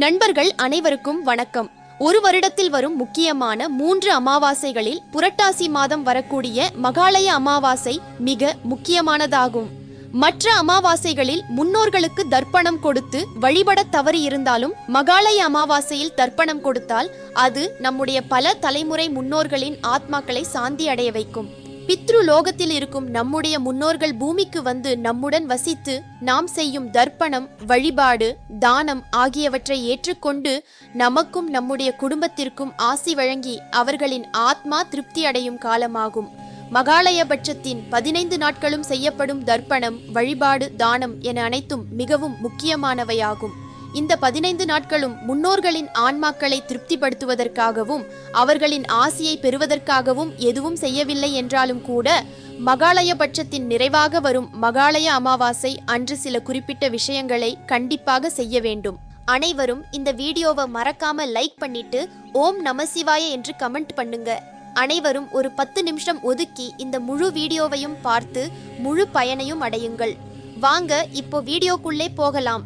நண்பர்கள் அனைவருக்கும் வணக்கம். ஒரு வருடத்தில் வரும் முக்கியமான மூன்று அமாவாசைகளில் புரட்டாசி மாதம் வரக்கூடிய மகாலய அமாவாசை மிக முக்கியமானதாகும். மற்ற அமாவாசைகளில் முன்னோர்களுக்கு தர்ப்பணம் கொடுத்து வழிபடத் தவறி இருந்தாலும் மகாலய அமாவாசையில் தர்ப்பணம் கொடுத்தால் அது நம்முடைய பல தலைமுறை முன்னோர்களின் ஆத்மாக்களை சாந்தி அடைய வைக்கும். பித்ரு லோகத்தில் இருக்கும் நம்முடைய முன்னோர்கள் பூமிக்கு வந்து நம்முடன் வசித்து நாம் செய்யும் தர்ப்பணம் வழிபாடு தானம் ஆகியவற்றை ஏற்றுக்கொண்டு நமக்கும் நம்முடைய குடும்பத்திற்கும் ஆசி வழங்கி அவர்களின் ஆத்மா திருப்தி அடையும் காலமாகும். மகாலயபட்சத்தின் பதினைந்து நாட்களும் செய்யப்படும் தர்ப்பணம் வழிபாடு தானம் என அனைத்தும் மிகவும் முக்கியமானவையாகும். இந்த பதினைந்து நாட்களும் முன்னோர்களின் ஆன்மாக்களை திருப்திப்படுத்துவதற்காகவும் அவர்களின் ஆசியை பெறுவதற்காகவும் எதுவும் செய்யவில்லை என்றாலும் கூட மகாலய பட்சத்தின் நிறைவாக வரும் மகாலய அமாவாசை அன்று சில குறிப்பிட்ட விஷயங்களை கண்டிப்பாக செய்ய வேண்டும். அனைவரும் இந்த வீடியோவை மறக்காம லைக் பண்ணிட்டு ஓம் நமசிவாய என்று கமெண்ட் பண்ணுங்க. அனைவரும் ஒரு பத்து நிமிஷம் ஒதுக்கி இந்த முழு வீடியோவையும் பார்த்து முழு பயனையும் அடையுங்கள். வாங்க இப்போ வீடியோக்குள்ளே போகலாம்.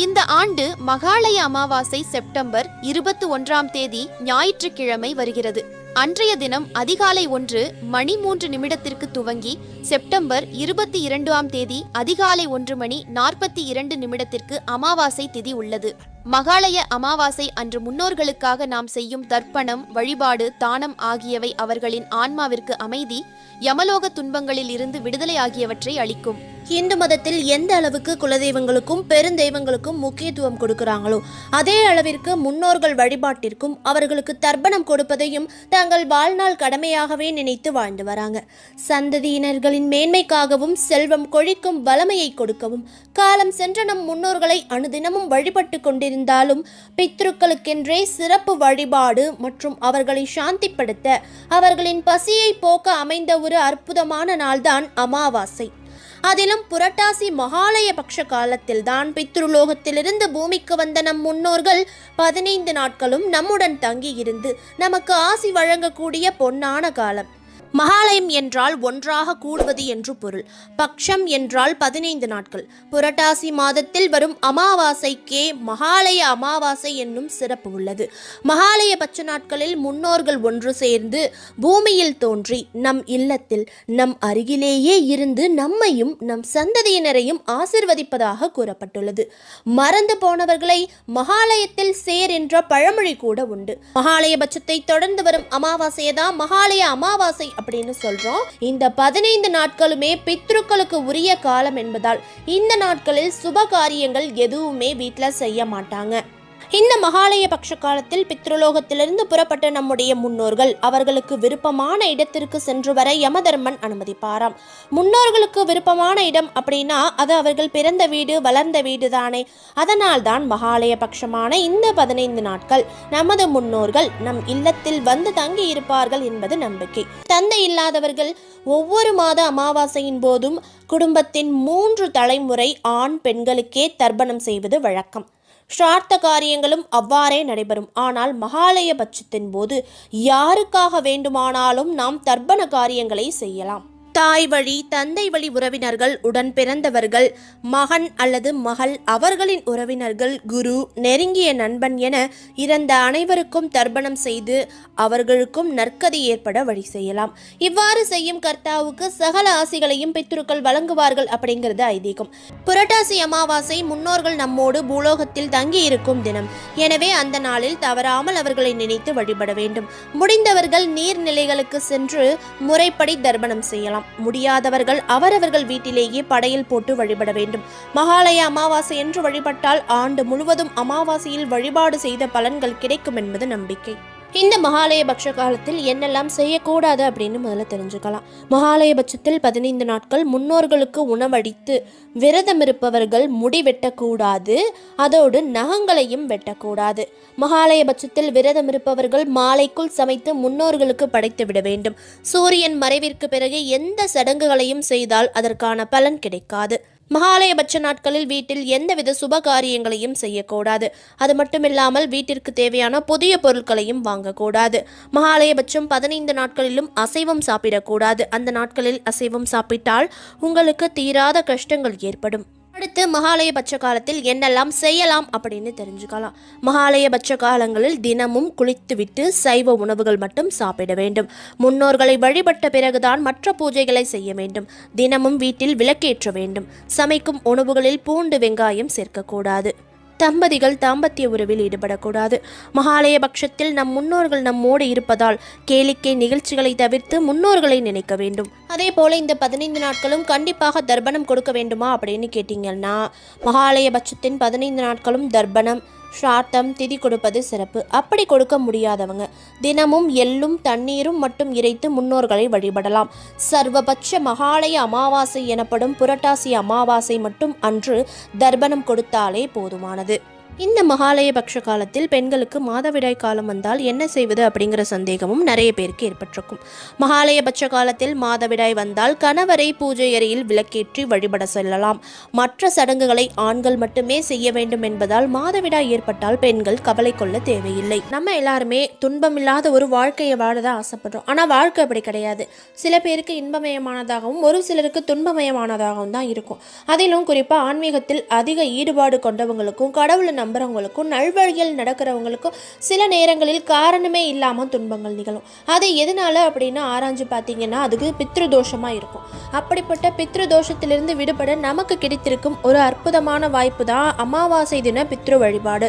இந்த ஆண்டு மகாலய அமாவாசை செப்டம்பர் இருபத்தி ஒன்றாம் தேதி ஞாயிற்றுக்கிழமை வருகிறது. அன்றைய தினம் அதிகாலை ஒன்று மணி மூன்று நிமிடத்திற்கு துவங்கி செப்டம்பர் இருபத்தி இரண்டாம் தேதி அதிகாலை ஒன்று மணி நாற்பத்தி இரண்டு நிமிடத்திற்கு அமாவாசை திதி உள்ளது. மகாலய அமாவாசை அன்று முன்னோர்களுக்காக நாம் செய்யும் தர்ப்பணம் வழிபாடு தானம் ஆகியவை அவர்களின் ஆன்மாவிற்கு அமைதி யமலோக துன்பங்களில் இருந்து விடுதலை ஆகியவற்றை அளிக்கும். இந்து மதத்தில் எந்த அளவுக்கு குலதெய்வங்களுக்கும் பெருந்தெய்வங்களுக்கும் முக்கியத்துவம் கொடுக்கறாங்களோ அதே அளவிற்கு முன்னோர்கள் வழிபாட்டிற்கும் அவர்களுக்கு தர்ப்பணம் கொடுப்பதையும் தங்கள் வாழ்நாள் கடமையாகவே நினைத்து வாழ்ந்து வராங்க. சந்ததியினர்களின் மேன்மைக்காகவும் செல்வம் கொழிக்கும் வளமையை கொடுக்கவும் காலம் சென்ற நம் முன்னோர்களை அனுதினமும் வழிபட்டு கொண்டிருந்தாலும் பித்ருக்களுக்கென்றே சிறப்பு வழிபாடு மற்றும் அவர்களை சாந்திப்படுத்த அவர்களின் பசியை போக்க அமைந்த ஒரு அற்புதமான நாள்தான் அமாவாசை. அதிலும் புரட்டாசி மகாலய பக்ஷ காலத்தில்தான் பித்ருலோகத்திலிருந்து பூமிக்கு வந்த நம் முன்னோர்கள் பதினைந்து நாட்களும் நம்முடன் தங்கியிருந்து நமக்கு ஆசி வழங்கக்கூடிய பொன்னான காலம். மகாலயம் என்றால் ஒன்றாக கூடுவது என்று பொருள். பக்ஷம் என்றால் பதினைந்து நாட்கள். புரட்டாசி மாதத்தில் வரும் அமாவாசைக்கே மகாலய அமாவாசை என்னும் சிறப்பு உள்ளது. மகாலய பட்ச நாட்களில் முன்னோர்கள் ஒன்று சேர்ந்து பூமியில் தோன்றி நம் இல்லத்தில் நம் அருகிலேயே இருந்து நம்மையும் நம் சந்ததியினரையும் ஆசிர்வதிப்பதாக கூறப்பட்டுள்ளது. மறந்து போனவர்களை மகாலயத்தில் சேர் என்ற பழமொழி கூட உண்டு. மகாலய பட்சத்தை தொடர்ந்து வரும் அமாவாசையை தான் மகாலய அமாவாசை அப்படின்னு சொல்றோம். இந்த பதினைந்து நாட்களுமே பித்ருக்களுக்கு உரிய காலம் என்பதால் இந்த நாட்களில் சுப காரியங்கள் எதுவுமே வீட்டில் செய்ய மாட்டாங்க. இந்த மகாலய பக்ஷ காலத்தில் பித்ருலோகத்திலிருந்து புறப்பட்ட நம்முடைய முன்னோர்கள் அவர்களுக்கு விருப்பமான இடத்திற்கு சென்று வர யமதர்மன் அனுமதிப்பாராம். முன்னோர்களுக்கு விருப்பமான இடம் அப்படின்னா அது அவர்கள் பிறந்த வீடு வளர்ந்த வீடு தானே அதனால் தான் மகாலய பட்சமான இந்த பதினைந்து நாட்கள் நமது முன்னோர்கள் நம் இல்லத்தில் வந்து தங்கி இருப்பார்கள் என்பது நம்பிக்கை. தந்தை இல்லாதவர்கள் ஒவ்வொரு மாத அமாவாசையின் போதும் குடும்பத்தின் மூன்று தலைமுறை ஆண் பெண்களுக்கே தர்ப்பணம் செய்வது வழக்கம். ஸ்ரார்த்த காரியங்களும் அவ்வாறே நடைபெறும். ஆனால் மகாலய பட்சத்தின் போது யாருக்காக வேண்டுமானாலும் நாம் தர்ப்பண காரியங்களை செய்யலாம். தாய் வழி தந்தை வழி உறவினர்கள் உடன் பிறந்தவர்கள் மகன் அல்லது மகள் அவர்களின் உறவினர்கள் குரு நெருங்கிய நண்பன் என இறந்த அனைவருக்கும் தர்ப்பணம் செய்து அவர்களுக்கும் நற்கதி ஏற்பட வழி செய்யலாம். இவ்வாறு செய்யும் கர்த்தாவுக்கு சகல ஆசிகளையும் பித்ருக்கள் வழங்குவார்கள் அப்படிங்கிறது ஐதீகம். புரட்டாசி அமாவாசை முன்னோர்கள் நம்மோடு பூலோகத்தில் தங்கி இருக்கும் தினம். எனவே அந்த நாளில் தவறாமல் அவர்களை நினைத்து வழிபட வேண்டும். முடிந்தவர்கள் நீர்நிலைகளுக்கு சென்று முறைப்படி தர்ப்பணம் செய்யலாம். முடியாதவர்கள் அவரவர்கள் வீட்டிலேயே படையில் போட்டு வழிபட வேண்டும். மகாலய அமாவாசை என்று வழிபட்டால் ஆண்டு முழுவதும் அமாவாசையில் வழிபாடு செய்த பலன்கள் கிடைக்கும் என்பது நம்பிக்கை. இந்த மகாலயபக்ஷ காலத்தில் என்னெல்லாம் செய்யக்கூடாது அப்படின்னு முதல்ல தெரிஞ்சுக்கலாம். மகாலயபட்சத்தில் பதினைந்து நாட்கள் முன்னோர்களுக்கு உணவளித்து விரதம் இருப்பவர்கள் முடி வெட்டக்கூடாது அதோடு நகங்களையும் வெட்டக்கூடாது. மகாலயபட்சத்தில் விரதம் இருப்பவர்கள் மாலைக்குள் சமைத்து முன்னோர்களுக்கு படைத்து விட வேண்டும். சூரியன் மறைவிற்கு பிறகு எந்த சடங்குகளையும் செய்தால் அதற்கான பலன் கிடைக்காது. மகாலயபட்ச நாட்களில் வீட்டில் எந்தவித சுப காரியங்களையும் செய்யக்கூடாது. அது மட்டுமில்லாமல் வீட்டிற்கு தேவையான புதிய பொருட்களையும் வாங்கக்கூடாது. மகாலயபட்சம் பதினைந்து நாட்களிலும் அசைவம் சாப்பிடக்கூடாது. அந்த நாட்களில் அசைவம் சாப்பிட்டால் உங்களுக்கு தீராத கஷ்டங்கள் ஏற்படும். அடுத்து மகாலயபட்ச காலத்தில் என்னெல்லாம் செய்யலாம் அப்படின்னு தெரிஞ்சுக்கலாம். மகாலயபட்ச காலங்களில் தினமும் குளித்துவிட்டு சைவ உணவுகள் மட்டும் சாப்பிட வேண்டும். முன்னோர்களை வழிபட்ட பிறகுதான் மற்ற பூஜைகளை செய்ய வேண்டும். தினமும் வீட்டில் விளக்கேற்ற வேண்டும். சமைக்கும் உணவுகளில் பூண்டு வெங்காயம் சேர்க்கக்கூடாது. தம்பதிகள் தாம்பத்திய உறவில் ஈடுபடக்கூடாது. மகாலய பட்சத்தில் நம் முன்னோர்கள் நம்மோடு இருப்பதால் கேளிக்கை நிகழ்ச்சிகளை தவிர்த்து முன்னோர்களை நினைக்க வேண்டும். அதே போல இந்த பதினைந்து நாட்களும் கண்டிப்பாக தர்ப்பணம் கொடுக்க வேண்டுமா அப்படின்னு கேட்டிங்கன்னா மகாலய பட்சத்தின் பதினைந்து நாட்களும் தர்ப்பணம் ஸ்ராத்தம் திதி கொடுப்பது சிறப்பு. அப்படி கொடுக்க முடியாதவங்க தினமும் எள்ளும் தண்ணீரும் மட்டும் இறைத்து முன்னோர்களை வழிபடலாம். சர்வபட்ச மகாலய அமாவாசை எனப்படும் புரட்டாசி அமாவாசை மட்டும் அன்று தர்ப்பணம் கொடுத்தாலே போதுமானது. இந்த மகாலய பக்ஷ காலத்தில் பெண்களுக்கு மாதவிடாய் காலம் வந்தால் என்ன செய்வது அப்படிங்கிற சந்தேகமும் நிறைய பேருக்கு ஏற்பட்டிருக்கும். மகாலய பட்ச காலத்தில் மாதவிடாய் வந்தால் கணவரை பூஜை அறையில் விளக்கேற்றி வழிபட செல்லலாம். மற்ற சடங்குகளை ஆண்கள் மட்டுமே செய்ய வேண்டும் என்பதால் மாதவிடாய் ஏற்பட்டால் பெண்கள் கவலை கொள்ள தேவையில்லை. நம்ம எல்லாருமே துன்பமில்லாத ஒரு வாழ்க்கையை வாழதான் ஆசைப்படுறோம். ஆனால் வாழ்க்கை அப்படி கிடையாது. சில பேருக்கு இன்பமயமானதாகவும் ஒரு சிலருக்கு துன்பமயமானதாகவும் தான் இருக்கும். அதிலும் குறிப்பாக ஆன்மீகத்தில் அதிக ஈடுபாடு கொண்டவங்களுக்கும் கடவுளை நம்புறவங்களுக்கும் நல்வழியில் நடக்கிறவங்களுக்கும் சில நேரங்களில் காரணமே இல்லாமல் துன்பங்கள் நிகழும். அது எதனால அப்படின்னு ஆராய்ஞ்சு பார்த்தீங்கன்னா அதுக்கு பித்ருதோஷமாக இருக்கும். அப்படிப்பட்ட பித்ருதோஷத்திலிருந்து விடுபட நமக்கு கிடைத்திருக்கும் ஒரு அற்புதமான வாய்ப்பு தான் அமாவாசை தின பித்ரு வழிபாடு.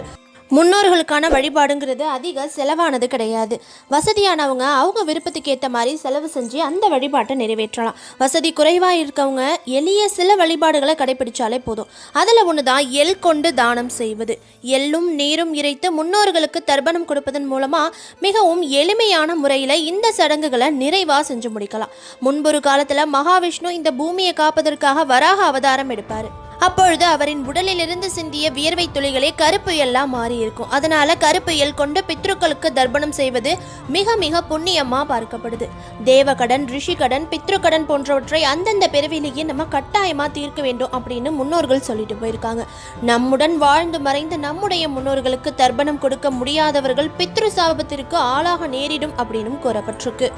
முன்னோர்களுக்கான வழிபாடுங்கிறது அதிக செலவானது கிடையாது. வசதியானவங்க அவங்க விருப்பத்துக்கு ஏற்ற மாதிரி செலவு செஞ்சு அந்த வழிபாட்டை நிறைவேற்றலாம். வசதி குறைவாக இருக்கவங்க எளிய சில வழிபாடுகளை கடைபிடிச்சாலே போதும். அதில் ஒன்று தான் எள் கொண்டு தானம் செய்வது. எள்ளும் நீரும் இறைத்து முன்னோர்களுக்கு தர்ப்பணம் கொடுப்பதன் மூலமாக மிகவும் எளிமையான முறையில் இந்த சடங்குகளை நிறைவாக செஞ்சு முடிக்கலாம். முன்பொரு காலத்தில் மகாவிஷ்ணு இந்த பூமியை காப்பதற்காக வராக அவதாரம் எடுப்பார். அப்பொழுது அவரின் உடலிலிருந்து சிந்திய வியர்வை துளிகளே கருப்பு எல்லாம் அதனால கருப்புயல் கொண்டு பித்ருக்களுக்கு தர்ப்பணம் செய்வது மிக மிக புண்ணியமா பார்க்கப்படுது. தேவகடன் ரிஷிகடன் பித்ருக்கடன் போன்றவற்றை அந்தந்த பிறவிலேயே நம்ம கட்டாயமா தீர்க்க வேண்டும் அப்படின்னு முன்னோர்கள் சொல்லிட்டு போயிருக்காங்க. நம்முடன் வாழ்ந்து மறைந்த நம்முடைய முன்னோர்களுக்கு தர்ப்பணம் கொடுக்க முடியாதவர்கள் பித்ரு சாபத்திற்கு ஆளாக நேரிடும் அப்படின்னும் கூறப்பட்டிருக்கு.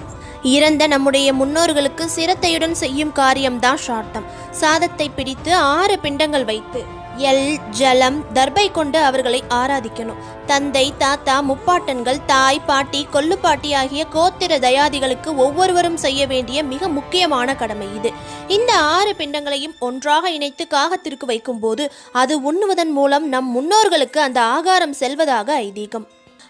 இறந்த நம்முடைய முன்னோர்களுக்கு சிரத்தையுடன் செய்யும் காரியம்தான் ஷார்த்தம் சாதத்தை பிடித்து ஆறு பிண்டங்கள் வைத்து எல் ஜலம் தர்பை கொண்டு அவர்களை ஆராதிக்கணும். தந்தை தாத்தா முப்பாட்டன்கள் தாய் பாட்டி கொல்லுப்பாட்டி ஆகிய கோத்திர தயாதிகளுக்கு ஒவ்வொருவரும் செய்ய வேண்டிய மிக முக்கியமான கடமை இது. இந்த ஆறு பிண்டங்களையும் ஒன்றாக இணைத்து காகத்திற்கு வைக்கும்போது அது உண்ணுவதன் மூலம் நம் முன்னோர்களுக்கு அந்த ஆகாரம் செல்வதாக ஐதீகம்.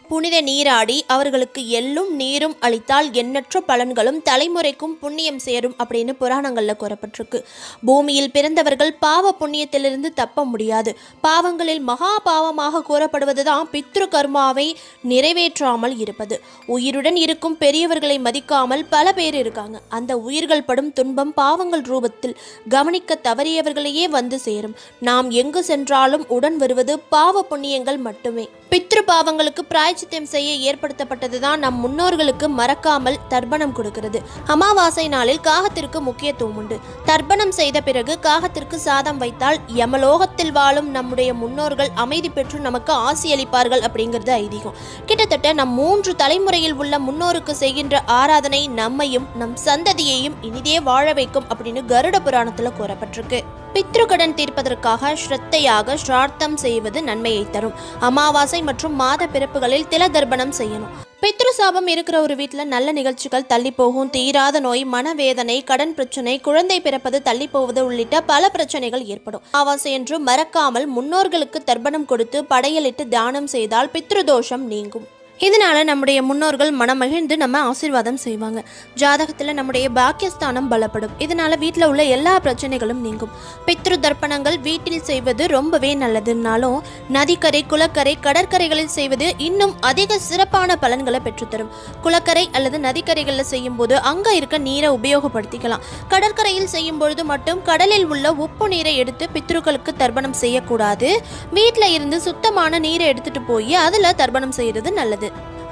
புனித நீராடி அவர்களுக்கு எள்ளும் நீரும் அளித்தால் எண்ணற்ற பலன்களும் தலைமுறைக்கும் புண்ணியம் சேரும் அப்படின்னு புராணங்களில் கூறப்பட்டிருக்கு. பூமியில் பிறந்தவர்கள் பாவ புண்ணியத்திலிருந்து தப்ப முடியாது. பாவங்களில் மகா பாவமாக கூறப்படுவதுதான் பித்ரு கர்மாவை நிறைவேற்றாமல் இருப்பது. உயிருடன் இருக்கும் பெரியவர்களை மதிக்காமல் பல பேர் இருக்காங்க. அந்த உயிர்கள் படும் துன்பம் பாவங்கள் ரூபத்தில் கவனிக்க தவறியவர்களையே வந்து சேரும். நாம் எங்கு சென்றாலும் உடன் வருவது பாவ புண்ணியங்கள் மட்டுமே. பித்ரு பாவங்களுக்கு பிராய்ச்சித்தம் செய்ய ஏற்படுத்தப்பட்டதுதான் நம் முன்னோர்களுக்கு மறக்காமல் தர்ப்பணம் கொடுக்கிறது. அமாவாசை நாளில் காகத்திற்கு முக்கியத்துவம் உண்டு. தர்ப்பணம் செய்த பிறகு காகத்திற்கு சாதம் வைத்தால் யமலோகத்தில் வாழும் நம்முடைய முன்னோர்கள் அமைதி பெற்று நமக்கு ஆசி அளிப்பார்கள் அப்படிங்கிறது ஐதீகம். கிட்டத்தட்ட நம் மூன்று தலைமுறையில் உள்ள முன்னோருக்கு செய்கின்ற ஆராதனை நம்மையும் நம் சந்ததியையும் இனிதே வாழ வைக்கும் அப்படின்னு கருட புராணத்தில் கூறப்பட்டிருக்கு. பித்ருக்கடன் தீர்ப்பதற்காக ஸ்ரத்தையாக ஸ்ரார்த்தம் செய்வது நன்மையை தரும். அமாவாசை மற்றும் மாத பிறப்புகளில் தில தர்ப்பணம் செய்யணும். பித்ரு சாபம் இருக்கிற ஒரு வீட்டில் நல்ல நிகழ்ச்சிகள் தள்ளி போகும். தீராத நோய் மனவேதனை கடன் பிரச்சனை குழந்தை பிறப்பது தள்ளி போவது உள்ளிட்ட பல பிரச்சனைகள் ஏற்படும். ஆவாசை என்று மறக்காமல் முன்னோர்களுக்கு தர்ப்பணம் கொடுத்து படையலிட்டு தானம் செய்தால் பித்ருதோஷம் நீங்கும். இதனால் நம்முடைய முன்னோர்கள் மனம் மகிழ்ந்து நம்ம ஆசீர்வாதம் செய்வாங்க. ஜாதகத்தில் நம்முடைய பாக்கியஸ்தானம் பலப்படும். இதனால் வீட்டில் உள்ள எல்லா பிரச்சனைகளும் நீங்கும். பித்ரு தர்ப்பணங்கள் வீட்டில் செய்வது ரொம்பவே நல்லதுனாலும் நதிக்கரை குளக்கரை கடற்கரைகளில் செய்வது இன்னும் அதிக சிறப்பான பலன்களை பெற்றுத்தரும். குளக்கரை அல்லது நதிக்கரைகளில் செய்யும் போது அங்கே இருக்க நீரை உபயோகப்படுத்திக்கலாம். கடற்கரையில் செய்யும் பொழுது மட்டும் கடலில் உள்ள உப்பு நீரை எடுத்து பித்ருக்களுக்கு தர்ப்பணம் செய்யக்கூடாது. வீட்டில் இருந்து சுத்தமான நீரை எடுத்துட்டு போய் அதில் தர்ப்பணம் செய்கிறது நல்லது.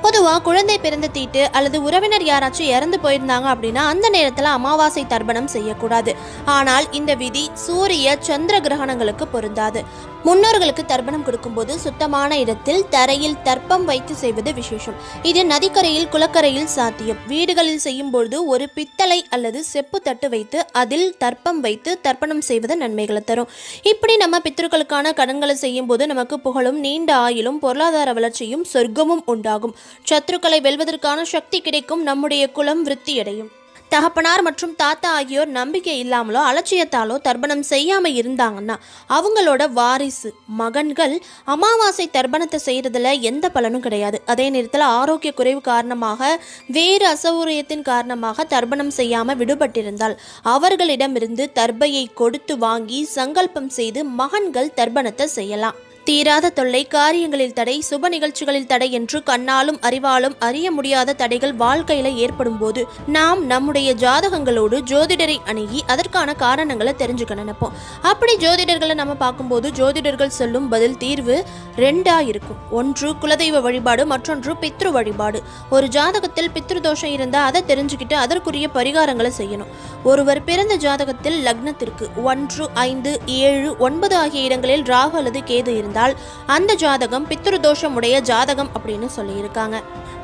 பொதுவாக குழந்தை பிறந்த தீட்டு அல்லது உறவினர் யாராச்சும் இறந்து போயிருந்தாங்க அப்படின்னா அந்த நேரத்தில் அமாவாசை தர்ப்பணம் செய்யக்கூடாது. ஆனால் இந்த விதி சூரிய சந்திர கிரகணங்களுக்கு பொருந்தாது. முன்னோர்களுக்கு தர்ப்பணம் கொடுக்கும்போது சுத்தமான இடத்தில் தரையில் தர்ப்பம் வைத்து செய்வது விசேஷம். இது நதிக்கரையில் குளக்கரையில் சாத்தியம். வீடுகளில் செய்யும்பொழுது ஒரு பித்தளை அல்லது செப்பு தட்டு வைத்து அதில் தர்ப்பம் வைத்து தர்ப்பணம் செய்வது நன்மைகளை தரும். இப்படி நம்ம பித்தர்களுக்கான கடன்களை செய்யும்போது நமக்கு புகழும் நீண்ட ஆயுளும் பொருளாதார வளர்ச்சியும் சொர்க்கமும் உண்டாகும். சத்ருக்களை வெல்வதற்கான சக்தி கிடைக்கும் நம்முடைய குலம் விருத்தியடையும். தகப்பனார் மற்றும் தாத்தா ஆகியோர் நம்பிக்கை இல்லாமலோ அலட்சியத்தாலோ தர்ப்பணம் செய்யாமல் இருந்தாங்கன்னா அவங்களோட வாரிசு மகன்கள் அமாவாசை தர்ப்பணத்தை செய்யறதுல எந்த பலனும் கிடையாது. அதே நேரத்தில் ஆரோக்கிய குறைவு காரணமாக வேறு அசௌகரியத்தின் காரணமாக தர்ப்பணம் செய்யாம விடுபட்டிருந்தால் அவர்களிடமிருந்து தர்பையை கொடுத்து வாங்கி சங்கல்பம் செய்து மகன்கள் தர்ப்பணத்தை செய்யலாம். தீராத தொல்லை காரியங்களில் தடை சுப நிகழ்ச்சிகளில் தடை என்று கண்ணாலும் அறிவாலும் அறிய முடியாத தடைகள் வாழ்க்கையில ஏற்படும் போது நாம் நம்முடைய ஜாதகங்களோடு ஜோதிடரை அணுகி அதற்கான காரணங்களை தெரிஞ்சுக்க நினைப்போம். அப்படி ஜோதிடர்களை நம்ம பார்க்கும்போது ஜோதிடர்கள் சொல்லும் பதில் தீர்வு ரெண்டா இருக்கும் ஒன்று குலதெய்வ வழிபாடு மற்றொன்று பித்ரு வழிபாடு. ஒரு ஜாதகத்தில் பித்ரு தோஷம் இருந்தால் அதை தெரிஞ்சுக்கிட்டு அதற்குரிய பரிகாரங்களை செய்யணும். ஒருவர் பிறந்த ஜாதகத்தில் லக்னத்திற்கு ஒன்று ஐந்து ஏழு ஒன்பது ஆகிய இடங்களில் ராகு அல்லது கேது இருந்தால் இருந்தால் அந்த ஜாதகம் பித்ருதோஷம் உடைய ஜாதகம் அப்படின்னு சொல்லியிருக்காங்க.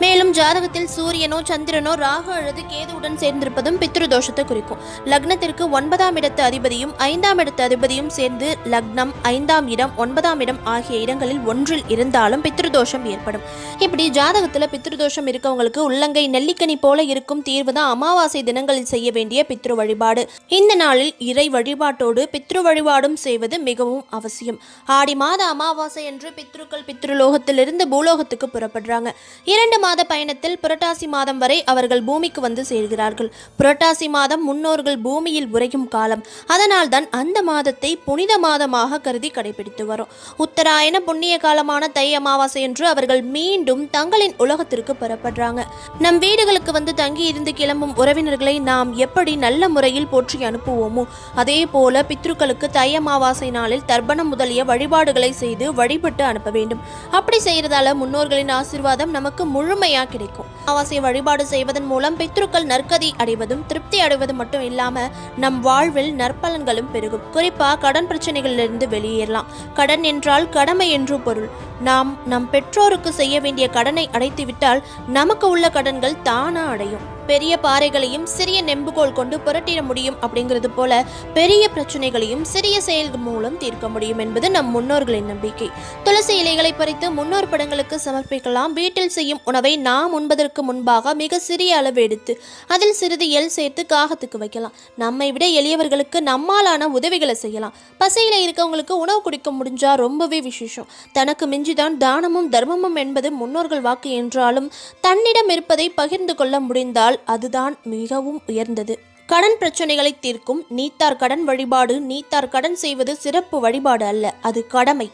மேலும் ஜாதகத்தில் சூரியனோ சந்திரனோ ராகு அல்லது கேதுவுடன் சேர்ந்திருப்பதும் பித்ருதோஷத்தை குறிக்கும். லக்னத்திற்கு ஒன்பதாம் இடத்து அதிபதியும் ஐந்தாம் இடத்து அதிபதியும் சேர்ந்து லக்னம் ஐந்தாம் இடம் ஒன்பதாம் இடம் ஆகிய இடங்களில் ஒன்றில் இருந்தாலும் பித்ருதோஷம் ஏற்படும். இப்படி ஜாதகத்தில் பித்ருதோஷம் இருக்கவங்களுக்கு உள்ளங்கை நெல்லிக்கனி போல இருக்கும் தீர்வு தான் அமாவாசை தினங்களில் செய்ய வேண்டிய பித்ரு வழிபாடு. இந்த நாளில் இறை வழிபாட்டோடு பித்ரு வழிபாடும் செய்வது மிகவும் அவசியம். ஆடி மாத அமாவாசை என்று பித்ருக்கள் பித்ருலோகத்திலிருந்து பூலோகத்துக்கு புறப்படுறாங்க. இரண்டு மாத பயணத்தில் புரட்டாசி மாதம் வரை அவர்கள் பூமிக்கு வந்து சேர்கிறார்கள். புரட்டாசி மாதம் முன்னோர்கள் பூமியில் உறையும் காலம். அதனால் தான் அந்த மாதத்தை புனித மாதமாக கருதி கடைபிடித்து வரும். உத்தராயண புண்ணிய காலமான தை அமாவாசை என்று அவர்கள் மீண்டும் தங்களின் உலகத்திற்கு புறப்படுறாங்க. நம் வீடுகளுக்கு வந்து தங்கி இருந்து கிளம்பும் உறவினர்களை நாம் எப்படி நல்ல முறையில் போற்றி அனுப்புவோமோ? அதே போல பித்ருக்களுக்கு தை அமாவாசை நாளில் தர்ப்பணம் முதலிய வழிபாடுகளை செய்து வழிபட்டு அனுப்ப வேண்டும். அப்படி செய்யறதால முன்னோர்களின் ஆசீர்வாதம் நமக்கு முழுமையா கிடைக்கும். அமாவாசை வழிபாடு செய்வதன் மூலம் பித்ருக்கள் நற்கதி அடைவதும் திருப்தி அடைவதும் மட்டும் இல்லாம நம் வாழ்வில் நற்பலன்களும் பெருகும். குறிப்பா கடன் பிரச்சனைகளிலிருந்து வெளியேறலாம். கடன் என்றால் கடமை என்று பொருள். நாம் நம் பெற்றோருக்கு செய்ய வேண்டிய கடனை அடைத்துவிட்டால் நமக்கு உள்ள கடன்கள் தானா அடையும். பெரிய பாறைகளையும் சிறிய நெம்புகோல் கொண்டு புரட்டிட முடியும் அப்படிங்கிறது போல பெரிய பிரச்சனைகளையும் சிறிய செயல்கள் மூலம் தீர்க்க முடியும் என்பது நம் முன்னோர்களின் நம்பிக்கை. துளசி இலைகளை பறித்து முன்னோர் படங்களுக்கு சமர்ப்பிக்கலாம். வீட்டில் செய்யும் உணவை நாம் உண்பதற்கு முன்பாக மிக சிறிய அளவு எடுத்து அதில் சிறிது எல் சேர்த்து காகத்துக்கு வைக்கலாம். நம்மை விட எளியவர்களுக்கு நம்மாலான உதவிகளை செய்யலாம். பசியில இருக்கவங்களுக்கு உணவு குடிக்க முடிஞ்சா ரொம்பவே விசேஷம். தனக்கு மிஞ்சிதான் தானமும் தர்மமும் என்பது முன்னோர்கள் வாக்கு என்றாலும் தன்னிடம் இருப்பதை பகிர்ந்து கொள்ள முடிந்தால் என்றால் அதுதான் மிகவும் உயர்ந்தது. கடன் பிரச்சனைகளை தீர்க்கும் நீத்தார் கடன் வழிபாடு நீத்தார் கடன் செய்வது சிறப்பு வழிபாடு அல்ல அது கடமை.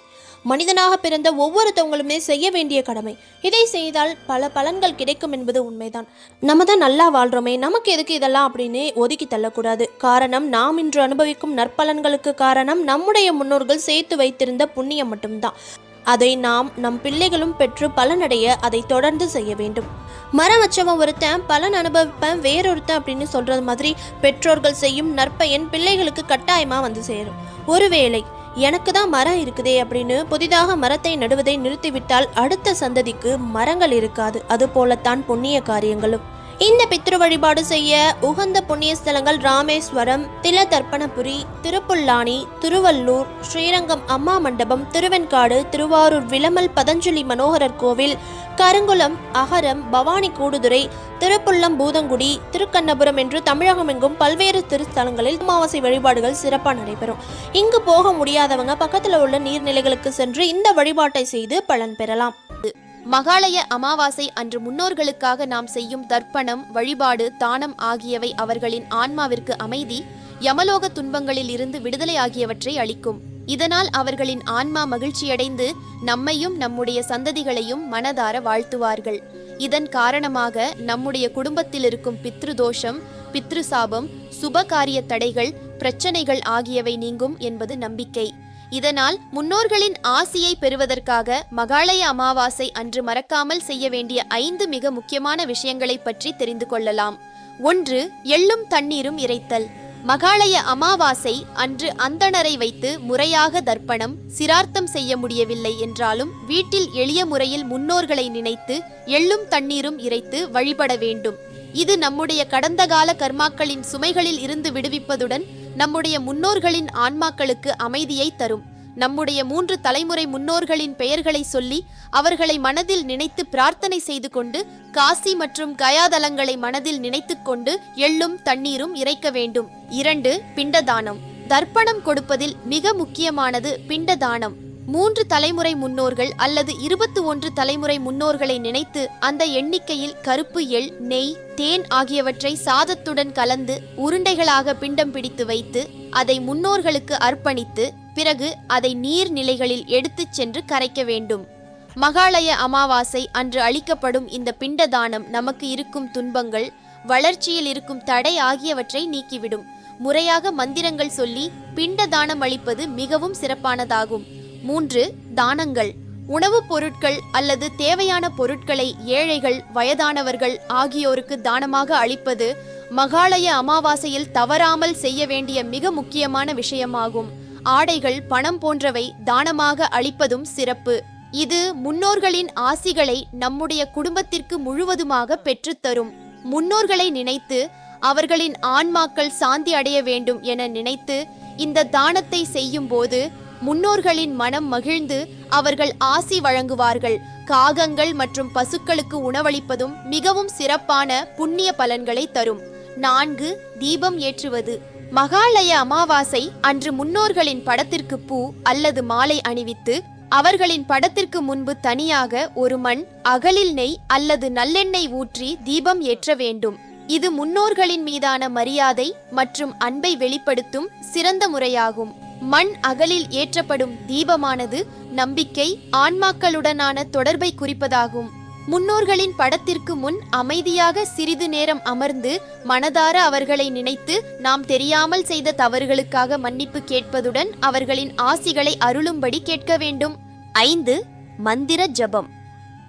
மனிதனாக பிறந்த ஒவ்வொருத்தவங்களுமே செய்ய வேண்டிய கடமை. இதை செய்தால் பல பலன்கள் கிடைக்கும் என்பது உண்மைதான். நம்ம தான் நல்லா வாழ்றோமே நமக்கு எதுக்கு இதெல்லாம் அப்படின்னு ஒதுக்கி தள்ளக்கூடாது. காரணம் நாம் இன்று அனுபவிக்கும் நற்பலன்களுக்கு காரணம் நம்முடைய முன்னோர்கள் சேர்த்து வைத்திருந்த புண்ணியம் மட்டும்தான். அதை நாம் நம் பிள்ளைகளும் பெற்று பலனடைய அதை தொடர்ந்து செய்ய வேண்டும். மரம் வச்சவன் ஒருத்தன் பலன் அனுபவிப்பேன் வேறொருத்தன் அப்படின்னு சொல்றது மாதிரி பெற்றோர்கள் செய்யும் நற்பயன் பிள்ளைகளுக்கு கட்டாயமா வந்து சேரும். ஒருவேளை எனக்கு தான் மரம் இருக்குதே அப்படின்னு புதிதாக மரத்தை நடுவதை நிறுத்திவிட்டால் அடுத்த சந்ததிக்கு மரங்கள் இருக்காது. அது போலத்தான் புண்ணிய காரியங்களும். இந்த பித்ரு வழிபாடு செய்ய உகந்த புண்ணிய ஸ்தலங்கள் ராமேஸ்வரம் திலதர்ப்பணபுரி திருப்புல்லானி திருவள்ளூர் ஸ்ரீரங்கம் அம்மா மண்டபம் திருவெண்காடு திருவாரூர் விளமல் பதஞ்சலி மனோகரர் கோவில் கருங்குளம் அகரம் பவானி கூடுதுறை திருப்புள்ளம் பூதங்குடி திருக்கண்ணபுரம் என்று தமிழகம் எங்கும் பல்வேறு திருத்தலங்களில் அமாவாசை வழிபாடுகள் சிறப்பாக நடைபெறும். இங்கு போக முடியாதவங்க பக்கத்தில் உள்ள நீர்நிலைகளுக்கு சென்று இந்த வழிபாட்டை செய்து பலன் பெறலாம். மகாலய அமாவாசை அன்று முன்னோர்களுக்காக நாம் செய்யும் தர்ப்பணம் வழிபாடு தானம் ஆகியவை அவர்களின் ஆன்மாவிற்கு அமைதி யமலோக துன்பங்களில் இருந்து விடுதலை ஆகியவற்றை அளிக்கும். இதனால் அவர்களின் ஆன்மா மகிழ்ச்சியடைந்து நம்மையும் நம்முடைய சந்ததிகளையும் மனதார வாழ்த்துவார்கள். இதன் காரணமாக நம்முடைய குடும்பத்தில் இருக்கும் பித்ருதோஷம் பித்ருசாபம் சுபகாரிய தடைகள் பிரச்சனைகள் ஆகியவை நீங்கும் என்பது நம்பிக்கை. இதனால் முன்னோர்களின் ஆசியை பெறுவதற்காக மகாலய அமாவாசை அன்று மறக்காமல் செய்ய வேண்டிய ஐந்து மிக முக்கியமான விஷயங்களை பற்றி தெரிந்து கொள்ளலாம். ஒன்று எள்ளும் தண்ணீரும் இறைத்தல். மகாலய அமாவாசை அன்று அந்தணரை வைத்து முறையாக தர்ப்பணம் சிரார்த்தம் செய்ய முடியவில்லை என்றாலும் வீட்டில் எளிய முறையில் முன்னோர்களை நினைத்து எள்ளும் தண்ணீரும் இறைத்து வழிபட வேண்டும். இது நம்முடைய கடந்த கால கர்மாக்களின் சுமைகளில் இருந்து விடுவிப்பதுடன் நம்முடைய முன்னோர்களின் ஆன்மாக்களுக்கு அமைதியை தரும். நம்முடைய மூன்று தலைமுறை முன்னோர்களின் பெயர்களை சொல்லி அவர்களை மனதில் நினைத்து பிரார்த்தனை செய்து கொண்டு காசி மற்றும் கயாதலங்களை மனதில் நினைத்துக்கொண்டு எள்ளும் தண்ணீரும் இறைக்க வேண்டும். இரண்டு பிண்டதானம். தர்ப்பணம் கொடுப்பதில் மிக முக்கியமானது பிண்டதானம். மூன்று தலைமுறை முன்னோர்கள் அல்லது இருபத்தி ஒன்று தலைமுறை முன்னோர்களை நினைத்து அந்த எண்ணிக்கையில் கருப்பு எள் நெய் தேன் ஆகியவற்றை சாதத்துடன் கலந்து உருண்டைகளாக பிண்டம் பிடித்து வைத்து அதை முன்னோர்களுக்கு அர்ப்பணித்து பிறகு அதை நீர்நிலைகளில் எடுத்துச் சென்று கரைக்க வேண்டும். மகாலய அமாவாசை அன்று அளிக்கப்படும் இந்த பிண்டதானம் நமக்கு இருக்கும் துன்பங்கள் வளர்ச்சியில் இருக்கும் தடை ஆகியவற்றை நீக்கிவிடும். முறையாக மந்திரங்கள் சொல்லி பிண்ட தானம் அளிப்பது மிகவும் சிறப்பானதாகும். மூன்று தானங்கள். உணவுப் பொருட்கள் அல்லது தேவையான பொருட்களை ஏழைகள் வயதானவர்கள் ஆகியோருக்கு தானமாக அளிப்பது மகாலய அமாவாசையில் தவறாமல் செய்ய வேண்டிய மிக முக்கியமான விஷயமாகும். ஆடைகள் பணம் போன்றவை தானமாக அளிப்பதும் சிறப்பு. இது முன்னோர்களின் ஆசிகளை நம்முடைய குடும்பத்திற்கு முழுவதுமாக பெற்றுத்தரும் முன்னோர்களை நினைத்து அவர்களின் ஆன்மாக்கள் சாந்தி அடைய வேண்டும் என நினைத்து இந்த தானத்தை செய்யும்போது முன்னோர்களின் மனம் மகிழ்ந்து அவர்கள் ஆசி வழங்குவார்கள். காகங்கள் மற்றும் பசுக்களுக்கு உணவளிப்பதும் மிகவும் சிறப்பான புண்ணிய பலன்களை தரும். நான்கு தீபம் ஏற்றுவது. மகாலய அமாவாசை அன்று முன்னோர்களின் படத்திற்கு பூ அல்லது மாலை அணிவித்து அவர்களின் படத்திற்கு முன்பு தனியாக ஒரு மண் அகலில் நெய் அல்லது நல்லெண்ணெய் ஊற்றி தீபம் ஏற்ற வேண்டும். இது முன்னோர்களின் மீதான மரியாதை மற்றும் அன்பை வெளிப்படுத்தும் சிறந்த முறையாகும். மண் அகலில் ஏற்றப்படும் தீபமானது நம்பிக்கை ஆன்மாக்களுடனான தொடர்பை குறிப்பதாகும். முன்னோர்களின் படத்திற்கு முன் அமைதியாக சிறிது நேரம் அமர்ந்து மனதார அவர்களை நினைத்து நாம் தெரியாமல் செய்த தவறுகளுக்காக மன்னிப்பு கேட்பதுடன் அவர்களின் ஆசிகளை அருளும்படி கேட்க வேண்டும். ஐந்து மந்திர ஜபம்.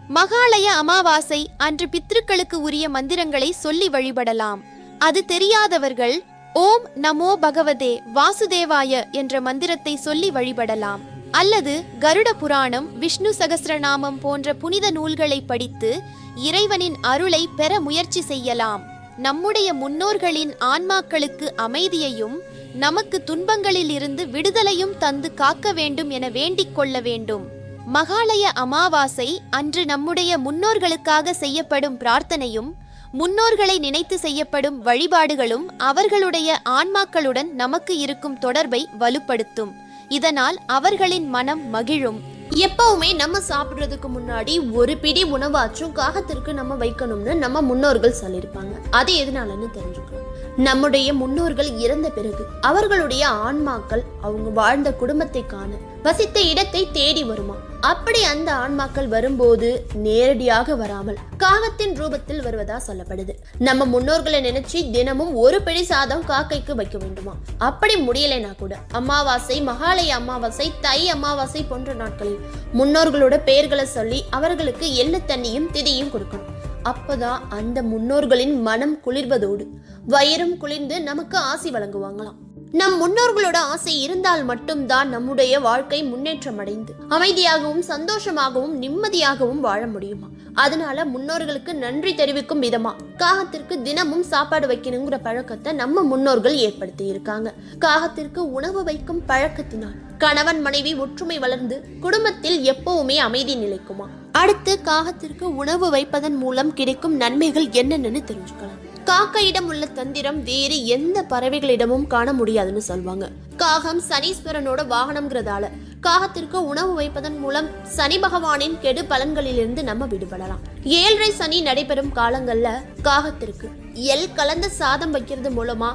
மகாலய அமாவாசை அன்று பித்ருக்களுக்கு உரிய மந்திரங்களை சொல்லி வழிபடலாம். அது தெரியாதவர்கள் ஓம் நமோ பகவதே வாசுதேவாய என்ற மந்திரத்தை சொல்லி வழிபடலாம். அல்லது கருட புராணம் விஷ்ணு சகசிரநாமம் போன்ற புனித நூல்களை படித்து இறைவனின் அருளை பெற முயற்சி செய்யலாம். நம்முடைய முன்னோர்களின் ஆன்மாக்களுக்கு அமைதியையும் நமக்கு துன்பங்களில் இருந்து விடுதலையும் தந்து காக்க வேண்டும் என வேண்டிக் கொள்ள வேண்டும். மகாலய அமாவாசை அன்று நம்முடைய முன்னோர்களுக்காக செய்யப்படும் பிரார்த்தனையும் முன்னோர்களை நினைத்து செய்யப்படும் வழிபாடுகளும் அவர்களுடைய ஆன்மாக்களுடன் நமக்கு இருக்கும் தொடர்பை வலுப்படுத்தும். இதனால் அவர்களின் மனம் மகிழும். எப்பவுமே நம்ம சாப்பிடுறதுக்கு முன்னாடி ஒரு பிடி உணவாச்சும் காகத்திற்கு நம்ம வைக்கணும்னு நம்ம முன்னோர்கள் சொல்லியிருப்பாங்க. அது எதனாலன்னு தெரிஞ்சுக்கலாம். நம்முடைய முன்னோர்கள் இறந்த பிறகு அவர்களுடைய ஆன்மாக்கள் அவங்க வாழ்ந்த குடும்பத்தை காண வசித்த இடத்தை தேடி வருமா? அப்படி அந்த ஆன்மாக்கள் வரும்போது நேரடியாக வராமல் காகத்தின் ரூபத்தில் வருவதா சொல்லப்படுது. நம்ம முன்னோர்களை நினைச்சு தினமும் ஒரு பிடி சாதம் காக்கைக்கு வைக்க வேண்டுமா? அப்படி முடியலைனா கூட அமாவாசை மகாலய அமாவாசை தை அமாவாசை போன்ற நாட்களில் முன்னோர்களோட பெயர்களை சொல்லி அவர்களுக்கு எள்ளு தண்ணியும் திதியும் கொடுக்கணும். அப்பதான் அந்த முன்னோர்களின் மனம் குளிர்வதோடு வயிறும் குளிர்ந்து நமக்கு ஆசி வழங்குவாங்களாம். நம் முன்னோர்களோட ஆசை இருந்தால் மட்டும்தான் நம்முடைய வாழ்க்கை முன்னேற்றம் அடைந்து அமைதியாகவும் சந்தோஷமாகவும் நிம்மதியாகவும் வாழ முடியுமா? அதனால முன்னோர்களுக்கு நன்றி தெரிவிக்கும் விதமா? காகத்திற்கு தினமும் சாப்பாடு வைக்கணுங்கிற பழக்கத்தை நம்ம முன்னோர்கள் ஏற்படுத்தி இருக்காங்க. காகத்திற்கு உணவு வைக்கும் பழக்கத்தினால் கணவன் மனைவி ஒற்றுமை வளர்ந்து குடும்பத்தில் எப்பவுமே அமைதி நிலைக்குமா? அடுத்து காகத்திற்கு உணவு வைப்பதன் மூலம் கிடைக்கும் நன்மைகள் என்னென்னு தெரிஞ்சுக்கலாம். காக்கையிடம் உள்ள தந்திரம் வேறு எந்த பறவைகளிடமும் காண முடியாதுன்னு சொல்லுவாங்க காகம் சனீஸ்வரனோட வாகனம்ங்கிறதால காகத்திற்கு உணவு வைப்பதன் மூலம் சனி பகவானின் கெடு பலன்களிலிருந்து நம்ம விடுபடலாம். ஏழரை சனி நடைபெறும் காலங்கள்ல காகத்திற்கு எல் கலந்த சாதம் வைக்கிறது மூலமா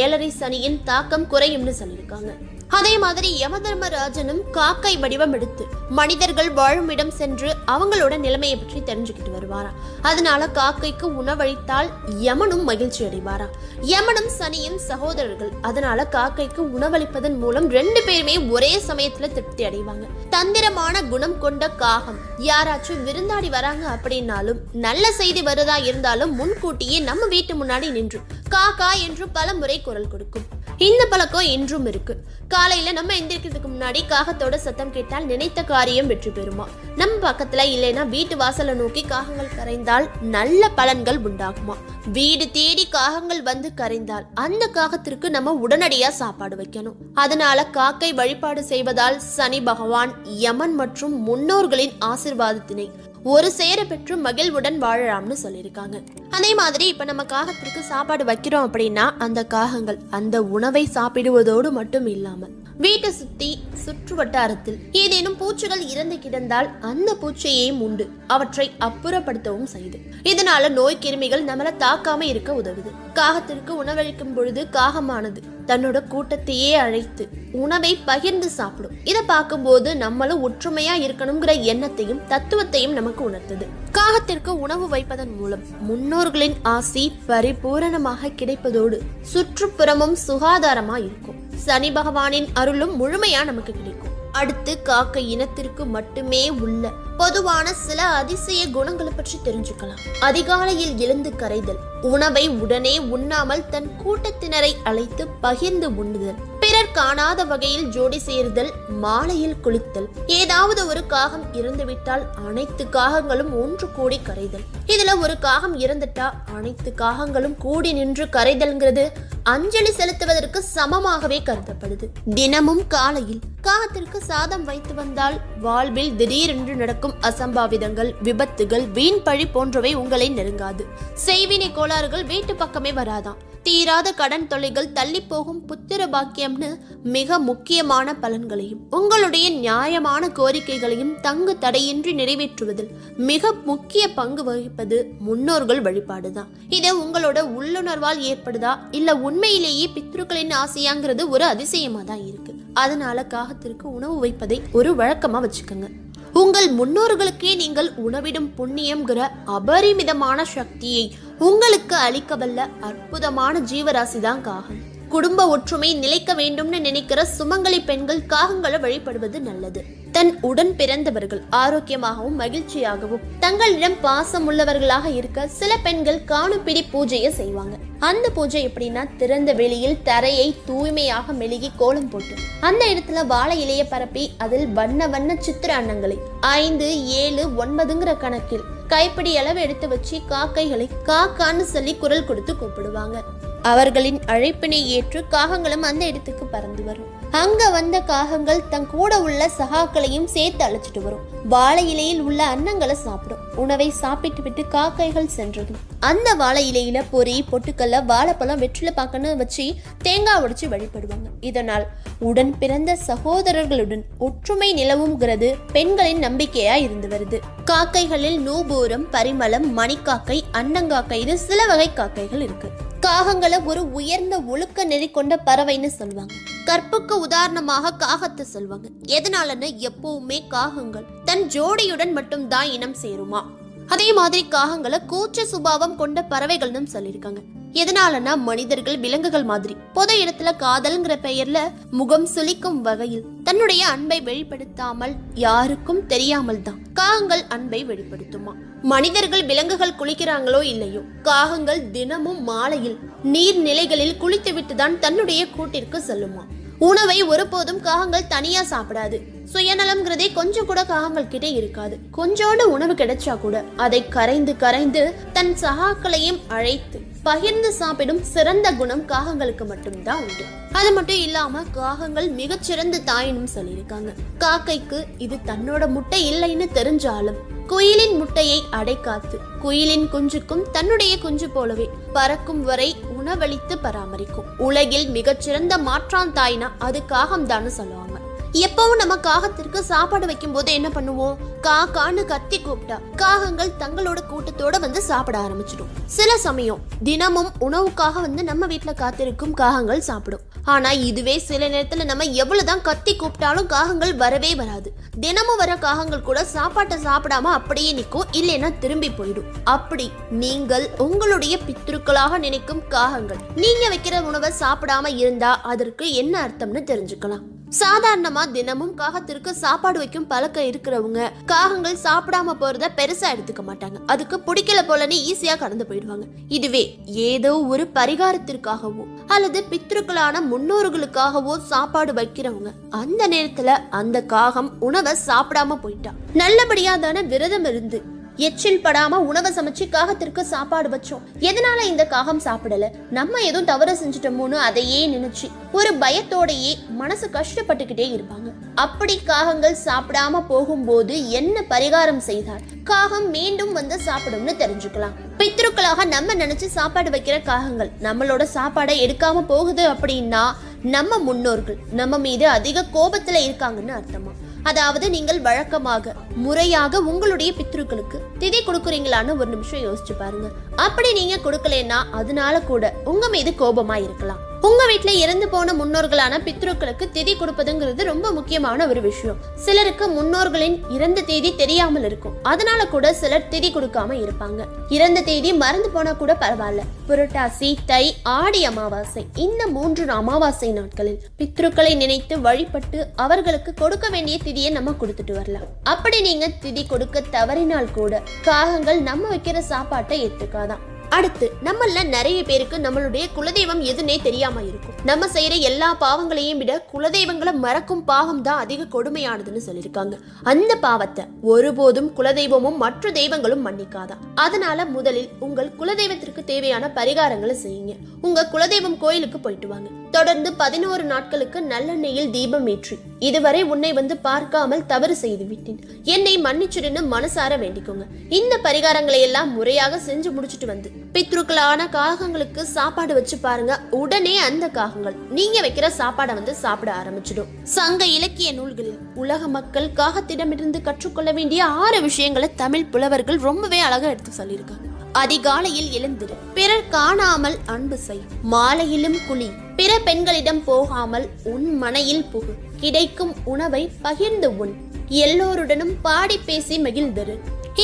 ஏழரை சனியின் தாக்கம் குறையும்னு சொல்லியிருக்காங்க. அதே மாதிரி யமதர்மராஜனும் காக்கை வடிவம் எடுத்து மனிதர்கள் வாழும் இடம் சென்று அவங்களோட நிலைமையை பற்றி தெரிஞ்சுக்கிட்டு வருவாராம். அதனால காக்கைக்கு உணவளித்தால் யமனும் மகிழ்ச்சி அடைவாராம். யமனும் சனியும் சகோதரர்கள். அதனால காக்கைக்கு உணவளிப்பதன் மூலம் ரெண்டு பேருமே ஒரே சமயத்துல திருப்தி அடைவாங்க. தந்திரமான குணம் கொண்ட காகம். யாராச்சும் விருந்தாடி வராங்க அப்படின்னாலும் நல்ல செய்தி வருதா இருந்தாலும் முன்கூட்டியே நம்ம வீட்டு முன்னாடி நின்று காக்கா என்று பல முறை குரல் கொடுக்கும். இந்த பழக்கம் இன்றும் இருக்கு. காலையில நம்ம எந்திரிக்கிறதுக்கு முன்னாடி காகத்தோட சத்தம் கேட்டால் நினைத்த காரியம் வெற்றி பெறுமா? நம்ம பக்கத்துல இல்லைன்னா வீட்டு வாசலை நோக்கி காகங்கள் கரைந்தால் நல்ல பலன்கள் உண்டாகுமா? வீடு தேடி காகங்கள் வந்து கரைந்தால் அந்த காகத்திற்கு நம்ம உடனடியா சாப்பாடு வைக்கணும். அதனால காக்கை வழிபாடு செய்வதால் சனி பகவான் யமன் மற்றும் முன்னோர்களின் ஆசிர்வாதத்தினை ஒரு சேர பெற்று மகிழ்வுடன் வாழலாம்னு சொல்லியிருக்காங்க. அதே மாதிரி இப்போ நம்ம காகத்திற்கு சாப்பாடு வைக்கிறோம் அப்படின்னா அந்த காகங்கள் அந்த உணவை சாப்பிடுவதோடு மட்டும் இல்லாமல் வீட்டை சுத்தி சுற்று வட்டாரத்தில் ஏதேனும் பூச்சிகள் இறந்து கிடந்தால் அந்த பூச்சியையும் உண்டு. அவற்றை அப்புறப்படுத்தவும் செய்து இதனால நோய் கிருமிகள் நம்மள தாக்காம இருக்க உதவுது. காகத்திற்கு உணவளிக்கும் பொழுது காகமானது தன்னோட கூட்டத்தையே அழைத்து உணவை பகிர்ந்து சாப்பிடும். இதை பார்க்கும்போது நம்மளும் ஒற்றுமையா இருக்கணுங்கிற எண்ணத்தையும் தத்துவத்தையும் நமக்கு உணர்த்தது. காகத்திற்கு உணவு வைப்பதன் மூலம் முன்னோர்களின் ஆசி பரிபூரணமாக கிடைப்பதோடு சுற்றுப்புறமும் சுகாதாரமா இருக்கும். சனி பகவானின் அருளும் முழுமையா நமக்கு கிடைக்கும். அடுத்து காக்கை இனத்திற்கு மட்டுமே உள்ள பொதுவான சில அதிசய குணங்களை பற்றி தெரிஞ்சுக்கலாம். அதிகாலையில் எழுந்து கரைதல் உணவை உடனே உண்ணாமல் தன் கூட்டத்தினரை அழைத்து பகிர்ந்து உண்ணுதல். பிறர் காணாத வகையில் ஜோடி சேர்தல் மாலையில் குளித்தல். ஏதாவது ஒரு காகம் இறந்துவிட்டால் அனைத்து காகங்களும் ஒன்று கூடி கரைதல். இதுல ஒரு காகம் இறந்துட்டா அனைத்து காகங்களும் கூடி நின்று கரைதல்ங்கிறது அஞ்சலி செலுத்துவதற்கு சமமாகவே கருதப்படுது. தினமும் காலையில் காகத்திற்கு சாதம் வைத்து வந்தால் வாழ்வில் திடீரென்று நடக்கும் அசம்பாவிதங்கள் விபத்துகள் வீண் பழி போன்றவை உங்களை நெருங்காது. செய்வினை கோளாறுகள் வீட்டு பக்கமே வராதாம். தீராத கடன் தொல்லைகள் தள்ளி போகும் புத்திர பாக்கியம்னு மிக முக்கியமான பலன்களையும் உங்களுடைய நியாயமான கோரிக்கைகளையும் தங்கு தடையின்றி நிறைவேற்றுவதில் மிக முக்கிய பங்கு வகிப்பது முன்னோர்கள் வழிபாடுதான். இது உங்களோட உள்ளுணர்வால் ஏற்படுதா இல்ல உண்மையிலேயே பித்ருக்களின் ஆசையாங்கிறது ஒரு அதிசயமா தான் இருக்கு. அதனால காகத்திற்கு உணவு வைப்பதை ஒரு வழக்கமா வச்சுக்கோங்க. உங்கள் முன்னோர்களுக்கே நீங்கள் உணவிடும் புண்ணியம்ங்கிற அபரிமிதமான சக்தியை உங்களுக்கு அளிக்கவல்ல அற்புதமான ஜீவராசி தான் காகம். குடும்ப ஒற்றுமை நிலைக்க வேண்டும்னு நினைக்கிற சுமங்கலி பெண்கள் காகங்களை வழிபடுவது நல்லது. தன் உடன் பிறந்தவர்கள் ஆரோக்கியமாகவும் மகிழ்ச்சியாகவும் தங்களிடம் பாசம் உள்ளவர்களாக இருக்க சில பெண்கள் காணுப்பிடி பூஜையை செய்வாங்க. அந்த பூஜை எப்படின்னா திறந்த வெளியில் தரையை தூய்மையாக மெழுகி கோலம் போட்டு அந்த இடத்துல வாழை இலைய பரப்பி அதில் வண்ண வண்ண சித்திர அன்னங்களை ஐந்து ஏழு ஒன்பதுங்கிற கணக்கில் கைப்பிடி அளவு எடுத்து வச்சு காக்கைகளை காக்கான்னு சொல்லி குரல் கொடுத்து கூப்பிடுவாங்க. அவர்களின் அழைப்பினை ஏற்று காகங்களும் அந்த இடத்துக்கு பறந்து வரும். அங்க வந்த காகங்கள் தன் கூட உள்ள சகாக்களையும் சேர்த்து அழைச்சிட்டு வரும். வாழை இலையில் உள்ள அன்னங்களை சாப்பிடும். உணவை சாப்பிட்டுவிட்டு காக்கைகள் சென்றதும். அந்த வாழை இலையில பொறி பொட்டுக்கல்ல வாழைப்பழம் வெற்றில பாக்கன்னு வச்சு தேங்காய் உடைச்சு வழிபடுவாங்க. இதனால் உடன் பிறந்த சகோதரர்களுடன் ஒற்றுமை நிலவுங்கிறது பெண்களின் நம்பிக்கையா இருந்து வருது. காக்கைகளில் நூபூரம் பரிமளம் மணிக்காக்கை அன்னங்காக்கை இது சில வகை காக்கைகள் இருக்கு. காகங்களை ஒரு உயர்ந்த ஒழுக்க நெறி கொண்ட பறவைன்னு சொல்லுவாங்க. கற்புக்கு உதாரணமாக காகத்தை சொல்லுவாங்க. எதனாலன்னு எப்பவுமே காகங்கள் தன் ஜோடியுடன் மட்டும்தான் இனம் சேருமா. அதே மாதிரி காகங்களை கூச்ச சுபாவம் கொண்ட பறவைகள்னு சொல்லியிருக்காங்க. எதனாலனா மனிதர்கள் விலங்குகள் மாதிரி. பொது இடத்துல காதல்ங்கிற பெயர்ல முகம் சுளிக்கும் வகையில் தன்னுடைய அன்பை வெளிப்படுத்தாமல் யாருக்கும் தெரியாமல் தான் காகங்கள் அன்பை வெளிப்படுத்துமா. மனிதர்கள் விலங்குகள் குளிக்கிறாங்களோ இல்லையோ? காகங்கள் தினமும் மாலையில் நீர்நிலைகளில் குளித்துவிட்டு தான் தன்னுடைய கூட்டிற்கு செல்லுமா? உணவை ஒருபோதும் காகங்கள் தனியா சாப்பிடாது. சுயநலம்ங்கிறதே கொஞ்சம் கூட காகங்கள் கிட்ட இருக்காது. கொஞ்சோண்டு உணவு கிடைச்சா கூட அதை கரைந்து கரைந்து தன் சகாக்களையும் அழைத்து பகிர்ந்து சாப்பிடும் சிறந்த குணம் காகங்களுக்கு மட்டும்தான் உண்டு. அது மட்டும் இல்லாம காகங்கள் மிகச்சிறந்த தாயினும் சொல்லியிருக்காங்க. காக்கைக்கு இது தன்னோட முட்டை இல்லைன்னு தெரிஞ்சாலும் குயிலின் முட்டையை அடைக்காத்து குயிலின் குஞ்சுக்கும் தன்னுடைய குஞ்சு போலவே பறக்கும் வரை உணவளித்து பராமரிக்கும். உலகில் மிகச்சிறந்த மாற்றான் தாய்னா அது காகம் தான் சொல்லுவாங்க. எப்பவும் நம்ம காகத்திற்கு சாப்பாடு வைக்கும்போது என்ன பண்ணுவோம்? காக்கான்னு கத்தி கூப்பிட்டா காகங்கள் தங்களோட கூட்டத்தோட வந்து சாப்பிட ஆரம்பிச்சிடும். சில சமயம் தினமும் உணவுக்காக வந்து நம்ம வீட்டுல காத்திருக்கும் காகங்கள் சாப்பிடும். ஆனா இதுவே சில நேரத்துல நம்ம எவ்வளவுதான் கத்தி கூப்பிட்டாலும் காகங்கள் வரவே வராது. தினமும் வர காகங்கள் கூட சாப்பாட்டை சாப்பிடாம அப்படியே நிற்கும் இல்லைன்னா திரும்பி போயிடும். அப்படி நீங்கள் உங்களுடைய பித்ருக்களாக நினைக்கும் காகங்கள் நீங்க வைக்கிற உணவை சாப்பிடாம இருந்தா அதற்கு என்ன அர்த்தம்னு தெரிஞ்சுக்கலாம். சாதாரணமா தினமும் காகத்திற்கு சாப்பாடு வைக்கும் பழக்கம் இருக்கிறவங்க காகங்கள் சாப்பிடாம போறத பெருசா எடுத்துக்க மாட்டாங்க. அதுக்கு பிடிக்கல போலன்னு ஈஸியா கடந்து போயிடுவாங்க. இதுவே ஏதோ ஒரு பரிகாரத்திற்காகவோ அல்லது பித்ருக்களான முன்னோர்களுக்காகவோ சாப்பாடு வைக்கிறவங்க. அந்த நேரத்துல அந்த காகம் உணவை சாப்பிடாம போயிட்டா. நல்லபடியா தானே விரதம் இருந்து எச்சில் படாம உணவை சமைச்சு காகத்திற்கு சாப்பாடு வச்சோம். எதனால இந்த காகம் சாப்பிடல? நம்ம எதுவும் தவறு செஞ்சுட்டோமோன்னு அதையே நினைச்சு ஒரு பயத்தோடையே மனசு கஷ்டப்பட்டுக்கிட்டே இருப்பாங்க. அப்படி காகங்கள் சாப்பிடாம போகும்போது என்ன பரிகாரம் செய்தால்? காகம் மீண்டும் வந்து சாப்பிடும்னு தெரிஞ்சுக்கலாம். பித்ருக்களாக நம்ம நினைச்சு சாப்பாடு வைக்கிற காகங்கள் நம்மளோட சாப்பாடை எடுக்காம போகுது அப்படின்னா நம்ம முன்னோர்கள் நம்ம மீது அதிக கோபத்துல இருக்காங்கன்னு அர்த்தமா? அதாவது நீங்கள் வழக்கமாக முறையாக உங்களுடைய பித்ருக்களுக்கு திதி கொடுக்குறீங்களான்னு ஒரு நிமிஷம் யோசிச்சு பாருங்க. அப்படி நீங்க கொடுக்கலன்னா அதனால கூட உங்க மீது கோபமா இருக்கலாம் உங்க வீட்டில் இறந்து போன முன்னோர்களான பித்ருக்களுக்கு திதி கொடுப்பதுங்கிறது ரொம்ப முக்கியமான ஒரு விஷயம். சிலருக்கு முன்னோர்களின் இறந்த தேதி தெரியாமல் இருக்கும். அதனால கூட சிலர் திதி கொடுக்காம இருப்பாங்க. இறந்த தேதி மறந்து போனா கூட பரவாயில்ல. புரட்டாசி தை ஆடி அமாவாசை இந்த மூன்று அமாவாசை நாட்களில் பித்ருக்களை நினைத்து வழிபட்டு அவர்களுக்கு கொடுக்க வேண்டிய திதியை நம்ம கொடுத்துட்டு வரலாம். அப்படி நீங்க திதி கொடுக்க தவறினால் கூட காகங்கள் நம்ம வைக்கிற சாப்பாட்டை ஏத்துக்காதான். அடுத்து நம்மள நிறைய பேருக்கு நம்மளுடைய குலதெய்வம் எதுனே தெரியாம இருக்கும். நம்ம செய்யற எல்லா பாவங்களையும் விட குலதெய்வங்களை மறக்கும் பாவம் தான் அதிக கொடுமையானதுன்னு சொல்லியிருக்காங்க. அந்த பாவத்தை ஒருபோதும் குலதெய்வமும் மற்ற தெய்வங்களும் மன்னிக்காதான் அதனால முதலில் உங்கள் குலதெய்வத்திற்கு தேவையான பரிகாரங்களை செய்யுங்க. உங்க குலதெய்வம் கோயிலுக்கு போயிட்டு வாங்க. தொடர்ந்து பதினோரு நாட்களுக்கு நல்லெண்ணெயில் தீபம் ஏற்றி இதுவரை உன்னை வந்து பார்க்காமல் தவறு செய்து விட்டேன். என்னை மன்னிச்சுடுன்னு மனசார வேண்டிக்கோங்க. இந்த பரிகாரங்களை எல்லாம் முறையாக செஞ்சு முடிச்சிட்டு வந்து பித்ருக்களான காகங்களுக்கு சாப்பாடு வச்சு பாருங்க. உடனே அந்த காகங்கள் நீங்க வைக்கிற சாப்பாடை வந்து சாப்பிட ஆரம்பிச்சிடும். சங்க இலக்கிய நூல்களில் உலக மக்கள் காகத்திடமிருந்து கற்றுக்கொள்ள வேண்டிய ஆறு விஷயங்களை தமிழ் புலவர்கள் ரொம்பவே அழகா எடுத்து சொல்லியிருக்காங்க. அதிகாலையில் எழுந்திரு பிறர் காணாமல் அன்பு செய் மாலையிலும் குழி பிற பெண்களிடம் போகாமல் உன் மனையில் புகு கிடைக்கும் உணவை பகிர்ந்து உண் எல்லோருடனும் பாடி பேசி மகிழ்ந்திரு.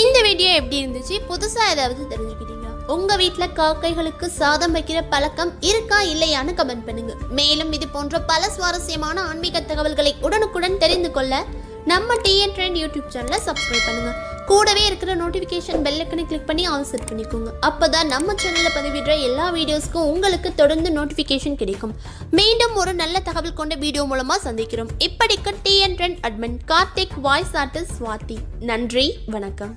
இந்த வீடியோ எப்படி இருந்துச்சு? புதுசா ஏதாவது தெரிஞ்சுக்கிட்டீங்க உங்க வீட்ல காக்கைகளுக்கு சாதம் வைக்கிற பழக்கம் இருக்கா இல்லையான்னு கமெண்ட் பண்ணுங்க. மேலும் இது போன்ற பல சுவாரஸ்யமான ஆன்மீக தகவல்களை உடனுக்குடன் தெரிந்து கொள்ள நம்ம டிஎன் ட்ரெண்ட் யூடியூப் சேனலை சப்ஸ்கிரைப் பண்ணுங்க. கூடவே இருக்கிற நோட்டிஃபிகேஷன் பெல்லைக்கனை கிளிக் பண்ணி ஆல் செட் பண்ணிக்கோங்க. அப்பதான் நம்ம சேனலில் பதிவிடுற எல்லா வீடியோஸ்க்கும் உங்களுக்கு தொடர்ந்து நோட்டிஃபிகேஷன் கிடைக்கும். மீண்டும் ஒரு நல்ல தகவல் கொண்ட வீடியோ மூலமா சந்திக்கிறோம். இப்படிக்கு TN trend admin Karthik voice artist Swathi நன்றி வணக்கம்.